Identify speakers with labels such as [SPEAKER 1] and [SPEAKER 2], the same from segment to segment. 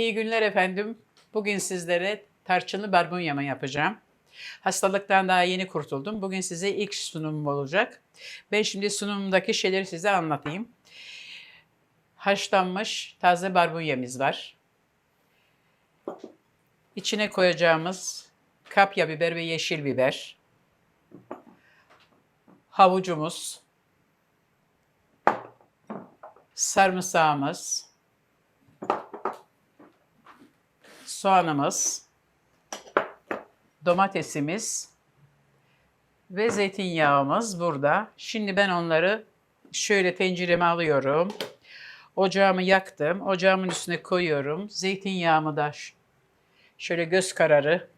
[SPEAKER 1] İyi günler efendim. Bugün sizlere tarçınlı barbunya yapacağım. Hastalıktan daha yeni kurtuldum. Bugün size ilk sunumum olacak. Ben şimdi sunumumdaki şeyleri size anlatayım. Haşlanmış taze barbunyamız var. İçine koyacağımız kapya biber ve yeşil biber. Havucumuz. Sarımsağımız. Soğanımız, domatesimiz ve zeytinyağımız burada. Şimdi ben onları şöyle tencereme alıyorum. Ocağımı yaktım. Ocağımın üstüne koyuyorum. Zeytinyağımı da şöyle göz kararı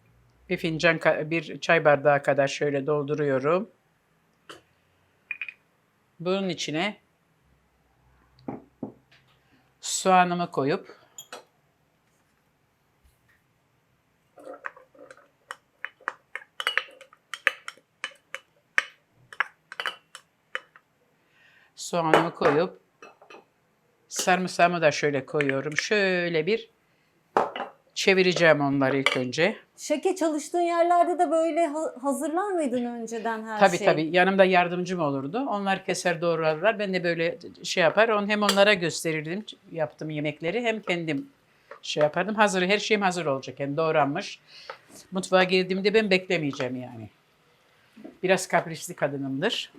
[SPEAKER 1] bir fincan bir çay bardağı kadar şöyle dolduruyorum. Bunun içine soğanımı koyup soğanımı koyup sarımsağımı da şöyle koyuyorum. Şöyle bir çevireceğim onları ilk önce.
[SPEAKER 2] Şeke çalıştığın yerlerde de böyle ha- hazırlar mıydın önceden her
[SPEAKER 1] Tabii
[SPEAKER 2] şeyi?
[SPEAKER 1] tabii yanımda yardımcım olurdu. Onlar keser doğrarlar. Ben de böyle şey yapar. On hem onlara gösterirdim yaptığım yemekleri hem kendim şey yapardım. Hazır her şeyim hazır olacak yani doğranmış. Mutfağa girdiğimde ben beklemeyeceğim yani. Biraz kaprisli kadınımdır.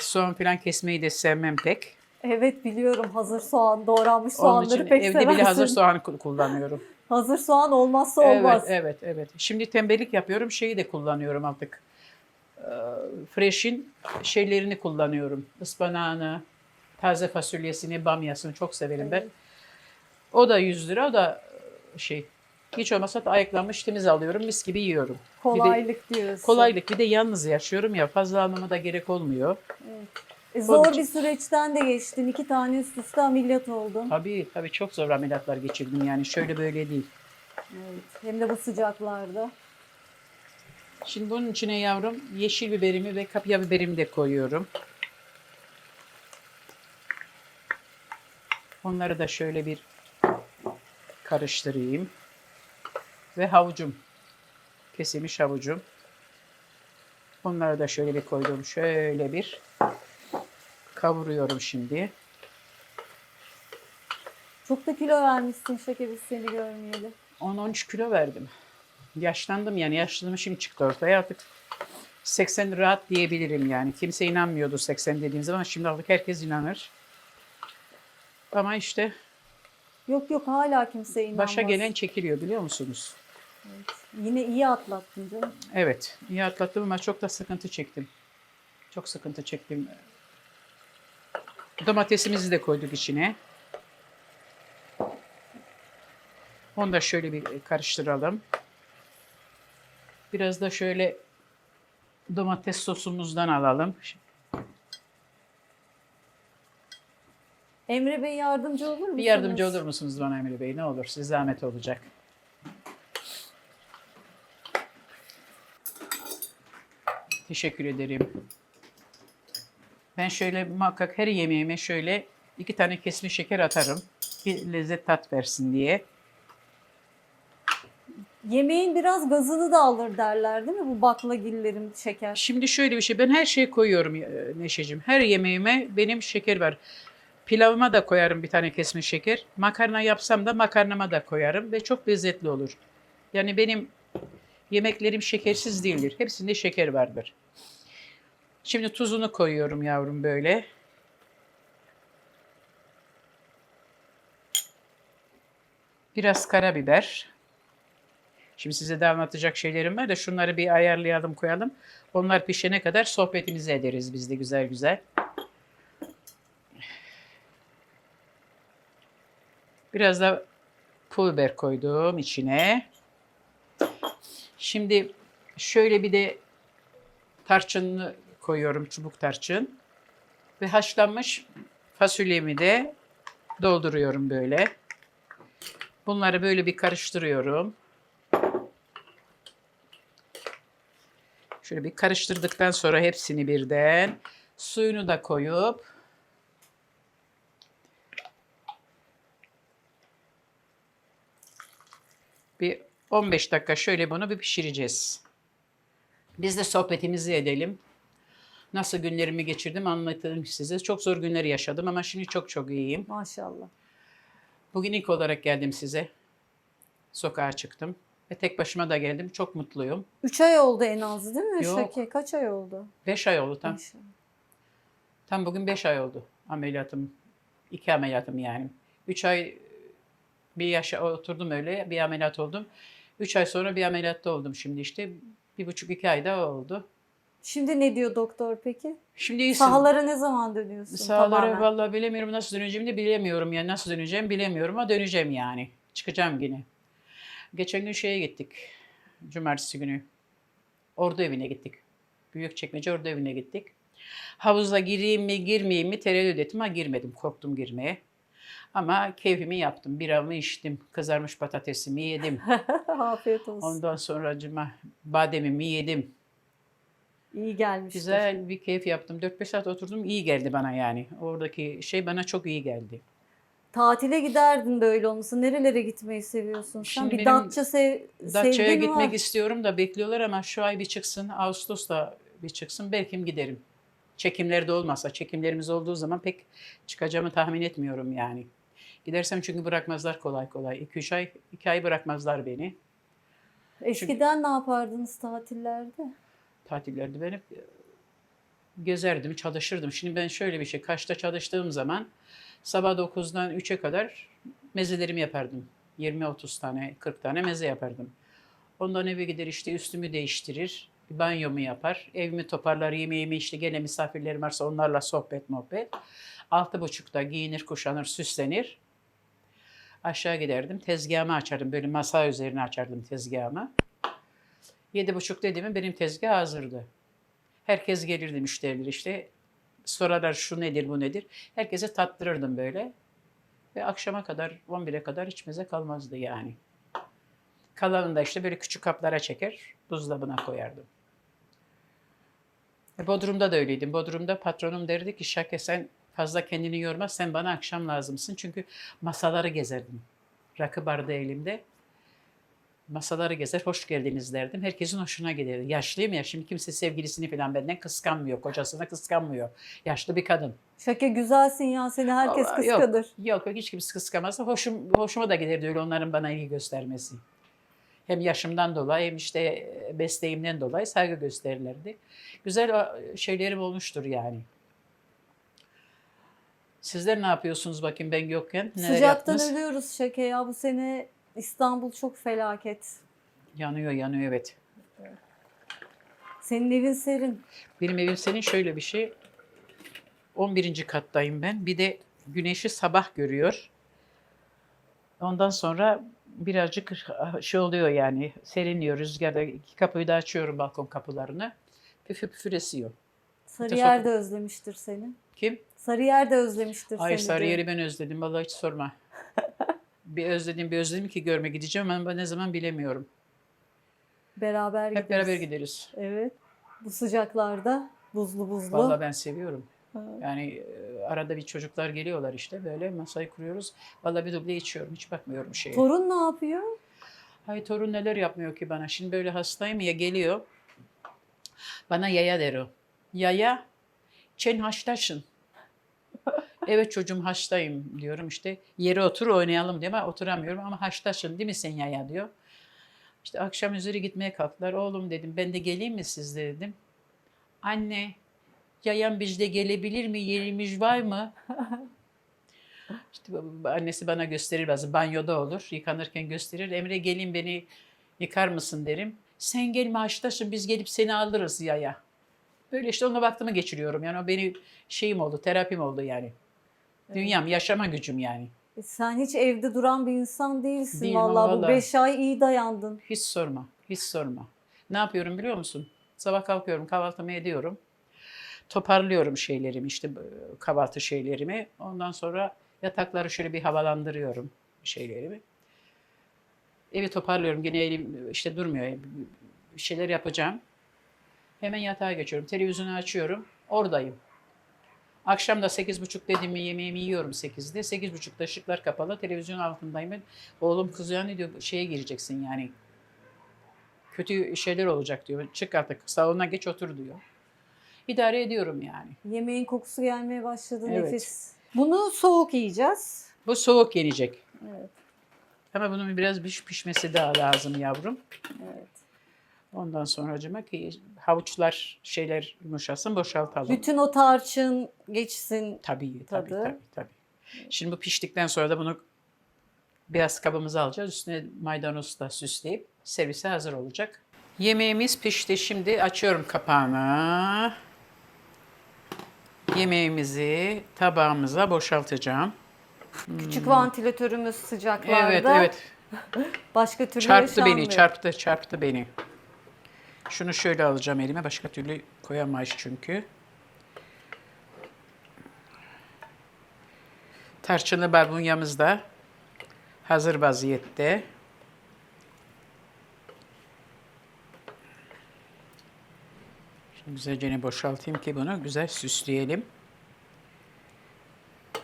[SPEAKER 1] Soğan falan kesmeyi de sevmem pek.
[SPEAKER 2] Evet biliyorum hazır soğan, doğranmış
[SPEAKER 1] Onun
[SPEAKER 2] soğanları
[SPEAKER 1] için
[SPEAKER 2] pek
[SPEAKER 1] evde
[SPEAKER 2] seversin.
[SPEAKER 1] bile hazır soğan ku- kullanıyorum.
[SPEAKER 2] Hazır soğan olmazsa olmaz.
[SPEAKER 1] Evet, evet, evet. Şimdi tembellik yapıyorum. Şeyi de kullanıyorum artık. Ee, Fresh'in şeylerini kullanıyorum. Ispanağını, taze fasulyesini, bamyasını çok severim ben. O da 100 lira, o da şey. Hiç olmazsa da ayıklanmış temiz alıyorum, mis gibi yiyorum. Bir de
[SPEAKER 2] Kolaylık diyorsun.
[SPEAKER 1] kolaylık. Bir de yalnız yaşıyorum ya, fazla almama da gerek olmuyor.
[SPEAKER 2] E, zor
[SPEAKER 1] Onun
[SPEAKER 2] bir süreçten de geçtin. İki tane üst üste ameliyat oldun.
[SPEAKER 1] Tabii, tabii çok zor ameliyatlar geçirdim yani. Şöyle böyle değil.
[SPEAKER 2] Evet. Hem de bu sıcaklarda.
[SPEAKER 1] Şimdi bunun içine yavrum yeşil biberimi ve kapya biberimi de koyuyorum. Onları da şöyle bir karıştırayım. Ve havucum. Kesilmiş havucum. Onları da şöyle bir koydum. Şöyle bir kavuruyorum şimdi.
[SPEAKER 2] Çok da kilo vermişsin şeker biz seni görmeyeli.
[SPEAKER 1] 10-13 kilo verdim. Yaşlandım yani yaşlılığım şimdi çıktı ortaya artık 80 rahat diyebilirim yani. Kimse inanmıyordu 80 dediğim zaman şimdi artık herkes inanır. Ama işte
[SPEAKER 2] Yok yok hala kimse inanmaz.
[SPEAKER 1] başa gelen çekiliyor biliyor musunuz?
[SPEAKER 2] Yine iyi atlattın canım.
[SPEAKER 1] Evet iyi atlattım ama çok da sıkıntı çektim. Çok sıkıntı çektim. Domatesimizi de koyduk içine. Onu da şöyle bir karıştıralım. Biraz da şöyle domates sosumuzdan alalım.
[SPEAKER 2] Emre Bey yardımcı olur musunuz?
[SPEAKER 1] Bir yardımcı olur musunuz bana Emre Bey? Ne olur size zahmet olacak. Teşekkür ederim. Ben şöyle muhakkak her yemeğime şöyle iki tane kesmiş şeker atarım. Bir lezzet tat versin diye.
[SPEAKER 2] Yemeğin biraz gazını da alır derler değil mi bu baklagillerin şeker?
[SPEAKER 1] Şimdi şöyle bir şey, ben her şeyi koyuyorum e, Neşeciğim. Her yemeğime benim şeker var. Pilavıma da koyarım bir tane kesmiş şeker. Makarna yapsam da makarnama da koyarım ve çok lezzetli olur. Yani benim yemeklerim şekersiz değildir. Hepsinde şeker vardır. Şimdi tuzunu koyuyorum yavrum böyle. Biraz karabiber. Şimdi size de anlatacak şeylerim var da şunları bir ayarlayalım koyalım. Onlar pişene kadar sohbetimizi ederiz biz de güzel güzel. Biraz da pul biber koydum içine. Şimdi şöyle bir de tarçınını koyuyorum, çubuk tarçın. Ve haşlanmış fasulyemi de dolduruyorum böyle. Bunları böyle bir karıştırıyorum. Şöyle bir karıştırdıktan sonra hepsini birden suyunu da koyup 15 dakika şöyle bunu bir pişireceğiz. Biz de sohbetimizi edelim. Nasıl günlerimi geçirdim anlatayım size. Çok zor günler yaşadım ama şimdi çok çok iyiyim.
[SPEAKER 2] Maşallah.
[SPEAKER 1] Bugün ilk olarak geldim size. Sokağa çıktım. Ve tek başıma da geldim. Çok mutluyum.
[SPEAKER 2] Üç ay oldu en az değil mi
[SPEAKER 1] Yok.
[SPEAKER 2] Şaki? Kaç ay oldu?
[SPEAKER 1] 5 ay oldu tam.
[SPEAKER 2] Maşallah.
[SPEAKER 1] Tam bugün 5 ay oldu ameliyatım. iki ameliyatım yani. 3 ay bir yaşa oturdum öyle bir ameliyat oldum. 3 ay sonra bir ameliyatta oldum şimdi işte. Bir buçuk iki ayda oldu.
[SPEAKER 2] Şimdi ne diyor doktor peki?
[SPEAKER 1] Şimdi iyisin.
[SPEAKER 2] Sahalara ne zaman dönüyorsun?
[SPEAKER 1] Sahalara
[SPEAKER 2] tamamen?
[SPEAKER 1] vallahi bilemiyorum nasıl döneceğimi de bilemiyorum yani nasıl döneceğim bilemiyorum ama döneceğim yani. Çıkacağım yine. Geçen gün şeye gittik. Cumartesi günü. Ordu evine gittik. Büyükçekmece Ordu evine gittik. Havuza gireyim mi girmeyeyim mi tereddüt ettim ama girmedim. Korktum girmeye. Ama keyfimi yaptım. Biramı içtim. Kızarmış patatesimi yedim.
[SPEAKER 2] Afiyet olsun.
[SPEAKER 1] Ondan sonra cuma bademimi yedim.
[SPEAKER 2] İyi gelmiş.
[SPEAKER 1] Güzel bir keyif yaptım. 4-5 saat oturdum. iyi geldi bana yani. Oradaki şey bana çok iyi geldi.
[SPEAKER 2] Tatile giderdin böyle olmasa. Nerelere gitmeyi seviyorsun sen?
[SPEAKER 1] Şimdi
[SPEAKER 2] bir
[SPEAKER 1] benim
[SPEAKER 2] Datça sev
[SPEAKER 1] Datça'ya
[SPEAKER 2] sevgin
[SPEAKER 1] gitmek
[SPEAKER 2] var.
[SPEAKER 1] istiyorum da bekliyorlar ama şu ay bir çıksın. Ağustos'ta bir çıksın. Belki giderim. Çekimlerde olmazsa, çekimlerimiz olduğu zaman pek çıkacağımı tahmin etmiyorum yani. Gidersem çünkü bırakmazlar kolay kolay. 2-3 ay, 2 ay bırakmazlar beni.
[SPEAKER 2] Eskiden ne yapardınız tatillerde?
[SPEAKER 1] Tatillerde ben hep e, gezerdim, çalışırdım. Şimdi ben şöyle bir şey, Kaş'ta çalıştığım zaman sabah 9'dan 3'e kadar mezelerimi yapardım. 20-30 tane, 40 tane meze yapardım. Ondan eve gider işte üstümü değiştirir, bir banyomu yapar, evimi toparlar, yemeğimi işte gene misafirlerim varsa onlarla sohbet muhabbet. Altı buçukta giyinir, kuşanır, süslenir. Aşağı giderdim, tezgahımı açardım, böyle masa üzerine açardım tezgahımı. Yedi buçuk dediğimi benim tezgah hazırdı. Herkes gelirdi müşteriler işte. Sorarlar şu nedir bu nedir. Herkese tattırırdım böyle. Ve akşama kadar 11'e kadar hiç meze kalmazdı yani. Kalanını da işte böyle küçük kaplara çeker buzdolabına koyardım. E, Bodrum'da da öyleydim. Bodrum'da patronum derdi ki Şake sen fazla kendini yorma sen bana akşam lazımsın. Çünkü masaları gezerdim. Rakı bardağı elimde masaları gezer, hoş geldiniz derdim. Herkesin hoşuna giderdi. Yaşlıyım ya, şimdi kimse sevgilisini falan benden kıskanmıyor, kocasını kıskanmıyor. Yaşlı bir kadın.
[SPEAKER 2] Şaka güzelsin ya seni herkes
[SPEAKER 1] Vallahi
[SPEAKER 2] kıskanır.
[SPEAKER 1] Yok, yok, yok hiç kimse kıskanmazsa hoşum, hoşuma da giderdi öyle onların bana ilgi göstermesi. Hem yaşımdan dolayı hem işte e, mesleğimden dolayı saygı gösterirlerdi. Güzel şeylerim olmuştur yani. Sizler ne yapıyorsunuz bakayım ben yokken? Neler
[SPEAKER 2] Sıcaktan
[SPEAKER 1] yaptınız?
[SPEAKER 2] ölüyoruz Şaka ya bu sene İstanbul çok felaket.
[SPEAKER 1] Yanıyor, yanıyor evet.
[SPEAKER 2] Senin evin serin.
[SPEAKER 1] Benim evim senin şöyle bir şey. 11. kattayım ben. Bir de güneşi sabah görüyor. Ondan sonra birazcık şey oluyor yani serinliyor rüzgarda. İki kapıyı da açıyorum balkon kapılarını. Püfür püfür esiyor.
[SPEAKER 2] Sarıyer de özlemiştir seni.
[SPEAKER 1] Kim?
[SPEAKER 2] Sarıyer de özlemiştir
[SPEAKER 1] Hayır
[SPEAKER 2] seni.
[SPEAKER 1] Sarıyer'i ben özledim. Vallahi hiç sorma. bir özledim bir özledim ki görme gideceğim ama ne zaman bilemiyorum.
[SPEAKER 2] Beraber
[SPEAKER 1] Hep
[SPEAKER 2] gideriz.
[SPEAKER 1] beraber gideriz.
[SPEAKER 2] Evet. Bu sıcaklarda buzlu buzlu.
[SPEAKER 1] Vallahi ben seviyorum.
[SPEAKER 2] Ha.
[SPEAKER 1] Yani e, arada bir çocuklar geliyorlar işte böyle masayı kuruyoruz. Vallahi bir duble içiyorum hiç bakmıyorum şeye.
[SPEAKER 2] Torun ne yapıyor?
[SPEAKER 1] Hay torun neler yapmıyor ki bana. Şimdi böyle hastayım ya geliyor. Bana yaya der o. Yaya, çen haştaşın. Evet çocuğum haştayım diyorum işte. Yere otur oynayalım diyor ama oturamıyorum ama haştaşın değil mi sen yaya diyor. İşte akşam üzeri gitmeye kalktılar. Oğlum dedim ben de geleyim mi sizde dedim. Anne yayan bizde gelebilir mi? Yerimiz var mı? İşte annesi bana gösterir bazı banyoda olur. Yıkanırken gösterir. Emre gelin beni yıkar mısın derim. Sen gelme haştaşın biz gelip seni alırız yaya. Böyle işte onunla vaktimi geçiriyorum. Yani o benim şeyim oldu, terapim oldu yani. Dünyam, yaşama gücüm yani.
[SPEAKER 2] E Sen hiç evde duran bir insan değilsin
[SPEAKER 1] Değilim
[SPEAKER 2] vallahi. Bu beş ay iyi dayandın.
[SPEAKER 1] Hiç sorma, hiç sorma. Ne yapıyorum biliyor musun? Sabah kalkıyorum, kahvaltımı ediyorum. Toparlıyorum şeylerimi, işte kahvaltı şeylerimi. Ondan sonra yatakları şöyle bir havalandırıyorum şeylerimi. Evi toparlıyorum. Gene elim işte durmuyor. Bir şeyler yapacağım. Hemen yatağa geçiyorum. Televizyonu açıyorum. Oradayım. Akşam da 8.30 dedim mi yemeğimi yiyorum 8'de. 8.30'da ışıklar kapalı. Televizyon altındayım. Oğlum kızıyor ne diyor şeye gireceksin yani. kötü şeyler olacak diyor. Çık artık salona geç otur diyor. İdare ediyorum yani.
[SPEAKER 2] Yemeğin kokusu gelmeye başladı
[SPEAKER 1] Evet.
[SPEAKER 2] nefis. Bunu soğuk yiyeceğiz.
[SPEAKER 1] Bu soğuk yenecek.
[SPEAKER 2] Evet.
[SPEAKER 1] Ama bunun biraz piş pişmesi daha lazım yavrum.
[SPEAKER 2] Evet.
[SPEAKER 1] Ondan sonra acıma ki havuçlar şeyler yumuşasın boşaltalım.
[SPEAKER 2] Bütün o tarçın geçsin.
[SPEAKER 1] Tabii, tabii,
[SPEAKER 2] Tadı.
[SPEAKER 1] tabii, tabii. Şimdi bu piştikten sonra da bunu biraz kabımıza alacağız. Üstüne maydanoz da süsleyip servise hazır olacak. Yemeğimiz pişti. Şimdi açıyorum kapağını. Yemeğimizi tabağımıza boşaltacağım.
[SPEAKER 2] Küçük vantilatörümüz sıcaklarda.
[SPEAKER 1] Evet, evet.
[SPEAKER 2] Başka türlü
[SPEAKER 1] Çarptı beni,
[SPEAKER 2] yaşanmıyor.
[SPEAKER 1] çarptı, çarptı beni. Şunu şöyle alacağım elime. Başka türlü koyamayız çünkü. Tarçınlı barbunyamız da hazır vaziyette. Şimdi güzelce boşaltayım ki bunu güzel süsleyelim.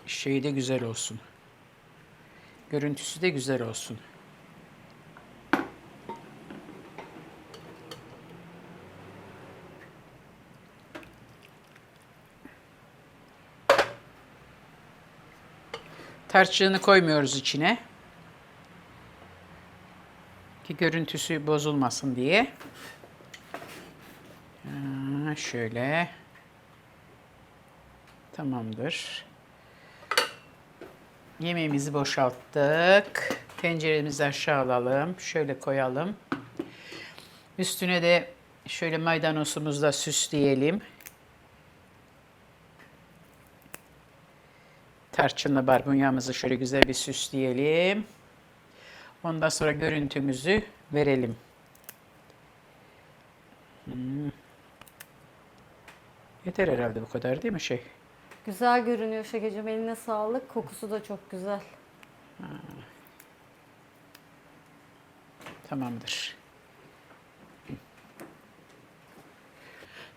[SPEAKER 1] Şeyi de güzel olsun. Görüntüsü de güzel olsun. Tarçını koymuyoruz içine. Ki görüntüsü bozulmasın diye. Şöyle. Tamamdır. Yemeğimizi boşalttık. Tenceremizi aşağı alalım. Şöyle koyalım. Üstüne de şöyle maydanozumuzu da süsleyelim. Tarçınlı barbunyamızı şöyle güzel bir süsleyelim. Ondan sonra görüntümüzü verelim. Hmm. Yeter herhalde bu kadar değil mi şey?
[SPEAKER 2] Güzel görünüyor Şekecim. Eline sağlık. Kokusu da çok güzel.
[SPEAKER 1] Tamamdır.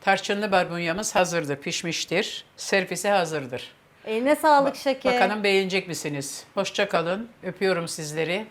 [SPEAKER 1] Tarçınlı barbunyamız hazırdır, pişmiştir. Servise hazırdır.
[SPEAKER 2] Eline sağlık Şeker.
[SPEAKER 1] Bakalım beğenecek misiniz? Hoşça kalın. Öpüyorum sizleri.